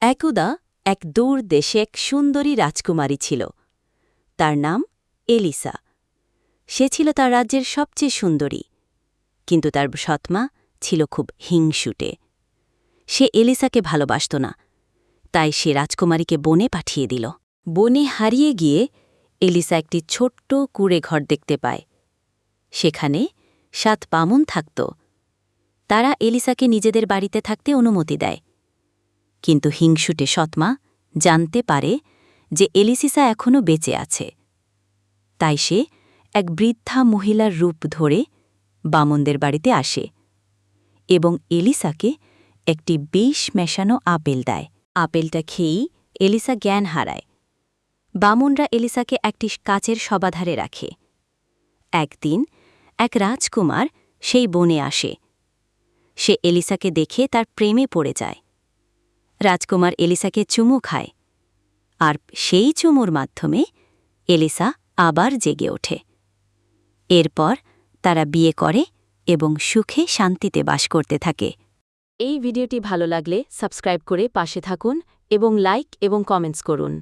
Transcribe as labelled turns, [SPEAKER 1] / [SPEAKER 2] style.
[SPEAKER 1] একদা এক দূর দেশে এক সুন্দরী রাজকুমারী ছিল। তার নাম এলিসা। সে ছিল তার রাজ্যের সবচেয়ে সুন্দরী। কিন্তু তার সৎমা ছিল খুব হিংসুটে। সে এলিসাকে ভালোবাসত না। তাই সে রাজকুমারীকে বনে পাঠিয়ে দিল। বনে হারিয়ে গিয়ে এলিসা একটি ছোট্ট কুড়ে ঘর দেখতে পায়। সেখানে সাত বামুন থাকত। তারা এলিসাকে নিজেদের বাড়িতে থাকতে অনুমতি দেয়। কিন্তু হিংসুটে সৎমা জানতে পারে যে এলিসিসা এখনও বেঁচে আছে। তাই সে এক বৃদ্ধা মহিলার রূপ ধরে বামনদের বাড়িতে আসে এবং এলিসাকে একটি বিষ মেশানো আপেল দেয়। আপেলটা খেয়েই এলিসা জ্ঞান হারায়। বামনরা এলিসাকে একটি কাচের সবাধারে রাখে। একদিন এক রাজকুমার সেই বনে আসে। সে এলিসাকে দেখে তার প্রেমে পড়ে যায়। রাজকুমার এলিসাকে চুমু খায়। আর সেই চুমুর মাধ্যমে এলিসা আবার জেগে ওঠে। এরপর তারা বিয়ে করে এবং সুখে শান্তিতে বাস করতে থাকে।
[SPEAKER 2] এই ভিডিওটি ভালো লাগলে সাবস্ক্রাইব করে পাশে থাকুন এবং লাইক এবং কমেন্টস করুন।